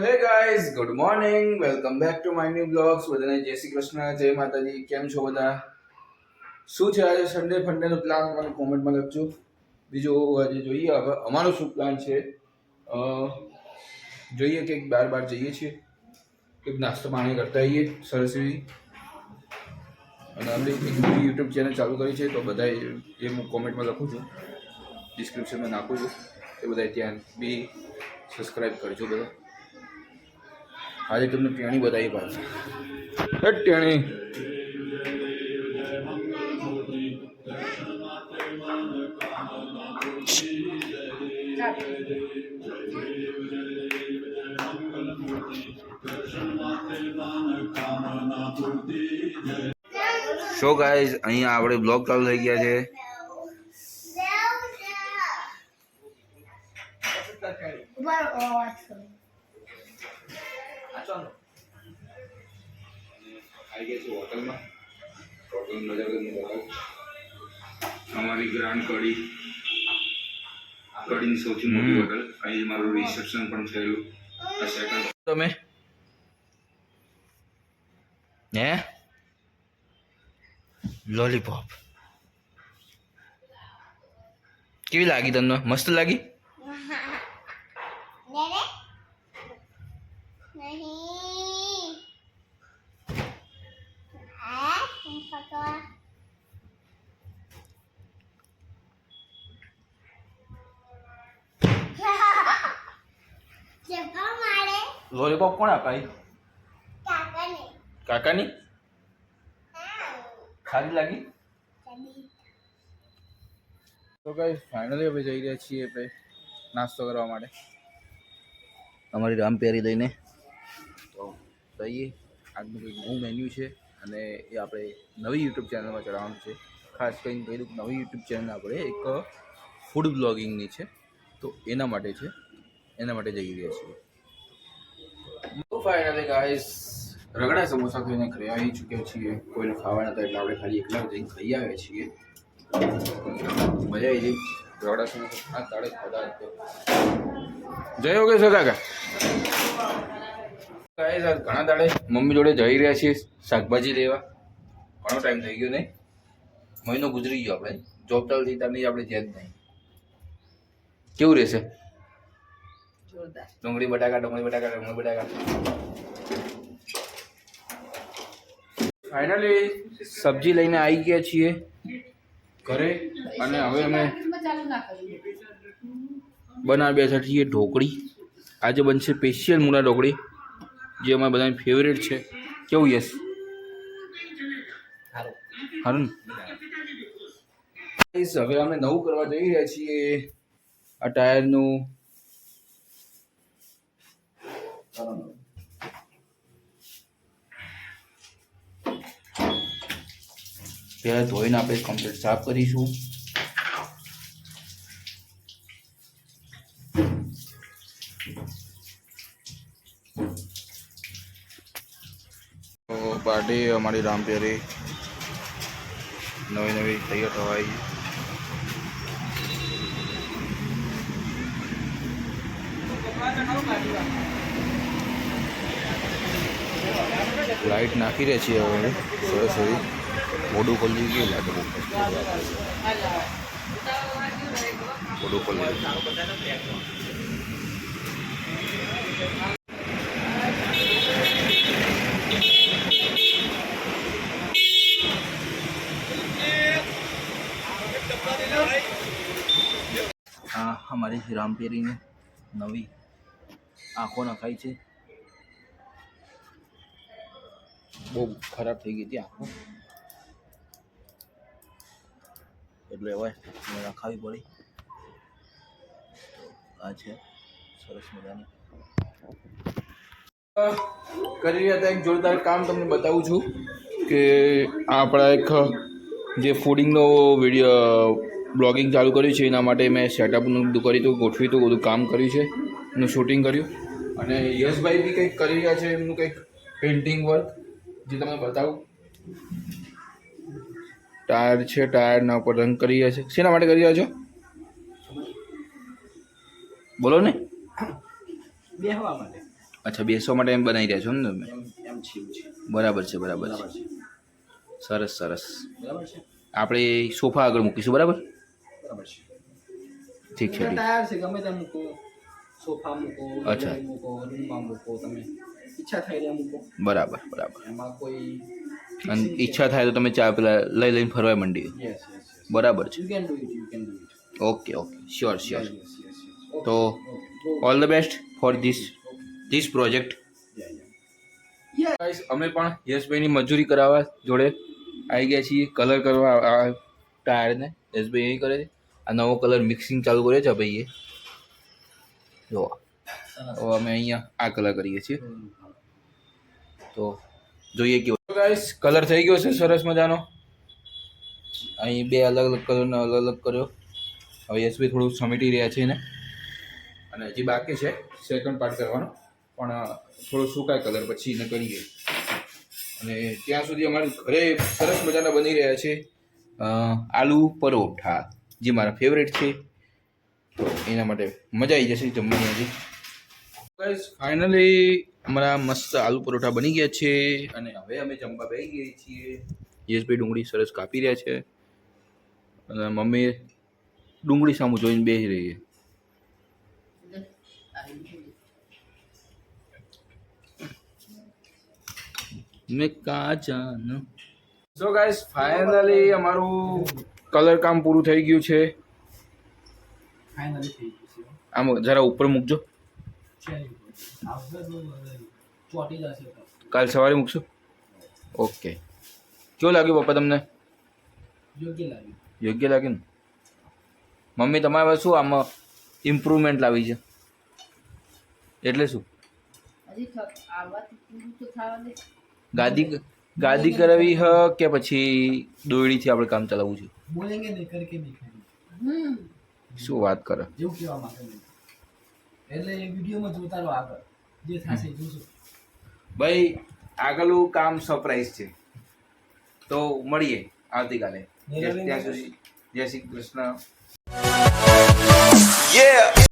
Hey guys good morning welcome back to my new blogs બધાને જય શ્રી કૃષ્ણ, જય માતાજી. કેમ છો બધા? શું છે આજે સન્ડે ફંડેનો પ્લાન મને કોમેન્ટમાં લખજો. બીજું આજે જોઈએ હવે. અમારો શું પ્લાન છે? જોઈએ કે બાર બાર જઈએ છીએ. કંઈક નાસ્તો પાણી કરતા આવીએ સરસ એવી. અને અમે એક નવી યુટ્યુબ ચેનલ ચાલુ કરી છે, તો બધા એ હું કોમેન્ટમાં લખું છું. ડિસ્ક્રિપ્શનમાં નાખું છું. એ બધા ત્યાં બી સબસ્ક્રાઈબ કરજો બધા. આજે તમને ટેણી બતાવી પાછી. એ ટેણી. સો ગાઈઝ અહીંયા આપણે બ્લોગ ચાલુ થઈ ગયા છે. આવી ગયા છે હોટલમાં. હોટલ નજર અમારી ગ્રાન્ડ કડી. કડીની સૌથી મોટી હોટલ. અહીં મારું રિસેપ્શન પણ થયેલું. આ સેકન્ડ તમે? હે? લોલીપોપ કેવી લાગી તમને? મસ્ત લાગી નહીં આ ફોટો જપા મારે લોલીપોપ કોણ અપાઈ કાકાની. ખાલી લાગી? તો કઈ ફાઇનલી હવે જઈ રહ્યા છીએ આપણે નાસ્તો કરવા માટે. અમારી રામપેરી લઈને. તો જઈએ. આજનું કંઈક નવું મેન્યુ છે અને એ આપણે નવી યુટ્યુબ ચેનલમાં ચડાવવાનું છે. ખાસ કરીને કહી દઉં નવી યુટ્યુબ ચેનલ આપણે એક ફૂડ બ્લોગિંગની છે. તો એના માટે છે. એના માટે જઈ રહ્યા છીએ. ફાઇનલી ગાઈસ રગડા સમોસા ખાઈને ઘરે આવી ચૂક્યા છીએ. કોઈને ખાવા નતા એટલે આપણે ખાલી એકલા જઈને ખાઈ આવ્યા છીએ. મજા આવી ગઈ. રગડા સમોસા આ તાળે ખાધા જય યોગેશ કાકા ગાઈસ આજ ઘણા દાડે મમ્મી જોડે જઈ રહ્યા છીએ શાકભાજી લેવા. ઘણો ટાઈમ થઈ ગયો નહીં. મહિનો ગુજરી ગયો આપણે. જોબ ચાલુ થઈ ત્યાં આપણે જ્યાં જ નહીં. કેવું રહેશે? ડુંગળી બટાકા ડુંગળી બટાકા ડુંગળી બટાકા. ફાઇનલી સબ્જી લઈને આવી ગયા છીએ. ઘરે અને હવે અમે બનાવી બેઠા છીએ ઢોકળી. આજે બનશે સ્પેશિયલ મૂળા ઢોકળી જે અમારા બધાની ફેવરેટ છે. કેવું યસ સારું ને? હવે અમે નવું કરવા જઈ રહ્યા છીએ. આ ટાયરનું પહેલાં ધોઈને આપણે કમ્પ્લીટ સાફ કરીશું. પાર્ટી અમારી રામપેરી નવી નવી તૈયાર થવાઈ. લાઈટ નાખી રહ્યા છીએ હવે. સરસ એવી મોડું ખોલી ગયું લાગે મોઢું ખોલી અમારી રામપેરીની નવી આંખો નખાઈ છે. બહુ ખરાબ થઈ ગઈ હતી આંખો. એટલે હવે રખાવી પડી. આ છે. સરસ મજાની. કરી રહ્યા હતા એક જોરદાર કામ તમને બતાવું છું કે આપણા એક જે ફૂડિંગનો વીડિયો બ્લોગિંગ ચાલુ કર્યું છે, એના માટે મેં સેટઅપનું બધું કર્યું હતું, ગોઠવ્યું હતું, બધું કામ કર્યું છે, એનું શૂટિંગ કર્યું. અને યશભાઈ બી કંઈક કરી રહ્યા છે, એમનું કંઈક પેઇન્ટિંગ વર્ક જે તમને બતાવું. ટાયર છે ટાયરના ઉપર રંગ કરી રહ્યા છે. શેના માટે કરી રહ્યા છો? બોલો ને. બેહવા માટે. અચ્છા બેસવા માટે એમ બનાવી રહ્યા છો ને તમે? બરાબર છે બરાબર છે. છે. સરસ સરસ. બરાબર છે. આપણે સોફા આગળ મૂકીશું બરાબર? બરાબર છે. ઠીક છે ટાયર છે ગમે તેમ મૂકો. સોફા મૂકો અચ્છા. મૂકો રૂમમાં મૂકો તમે ઈચ્છા થાય ત્યાં મૂકો. બરાબર બરાબર. એમાં કોઈ અને ઈચ્છા થાય તો તમે ચા પેલા લઈ લઈને ફરવા માંડી બરાબર છે. You can do it you can do it okay okay sure sure તો all the best for this this project અમે પણ યશભાઈની મજૂરી કરાવવા જોડે આવી ગયા છીએ. કલર કરવા ટાયરને યશભાઈ એ કરે છે. આ નવો કલર મિક્સિંગ ચાલુ કર્યો છે ભાઈએ જો, હવે અમે અહીંયા આ કલર કરીએ છીએ. તો જોઈએ કેવો ગાઈસ કલર થઈ ગયો છે, સરસ મજાનો. અહીં બે અલગ અલગ કલરનો અલગ અલગ કર્યો. હવે યશભાઈ થોડું સમેટી રહ્યા છે એને. અને હજી બાકી છે સેકન્ડ પાર્ટ કરવાનો. પણ થોડો સુકાય કલર પછી એને કરીએ. અને ત્યાં સુધી અમારે ઘરે સરસ મજાના બની રહ્યા છે આલુ પરોઠા, જે મારા ફેવરેટ છે. તો એના માટે મજા આવી જશે જમવાની હજી ગાઈસ ફાઇનલી અમારા મસ્ત આલુ પરોઠા બની ગયા છે અને હવે અમે જમવા બેસી ગઈ છીએ. યશભાઈ ડુંગળી સરસ કાપી રહ્યા છે. અને મમ્મી ડુંગળી સામું જોઈને બેસી રહી છે. મેં કા જાનું? સો ગાઈસ ફાઇનલી અમારું કલર કામ પૂરું થઈ ગયું છે. ફાઇનલી થઈ ગયું છે. આમ જરા ઉપર મૂકજો. કાલ સવારે મૂકશો? ઓકે. કેવું લાગ્યું પપ્પા તમને? યોગ્ય લાગ્યું. યોગ્ય ને? મમ્મી તમારે શું આમાં ઇમ્પ્રુવમેન્ટ લાવી છે? એટલે શું? હજી થ- આવવાથી પૂરું તો થવા દે. ગાદી ગાદી કરાવી હ કે પછી દોરડીથી આપણે કામ ચલાવવું છે? બોલેંગે નહીં કરકે નહીં શું વાત કરે? જેવું કહેવા માંગે એટલે એ વિડીયોમાં જોતા રહો આગળ. જે થશે જોશું ભાઈ આગળનું કામ સરપ્રાઈઝ છે. તો મળીએ આવતીકાલે. ત્યાં સુધી જય શ્રી કૃષ્ણ.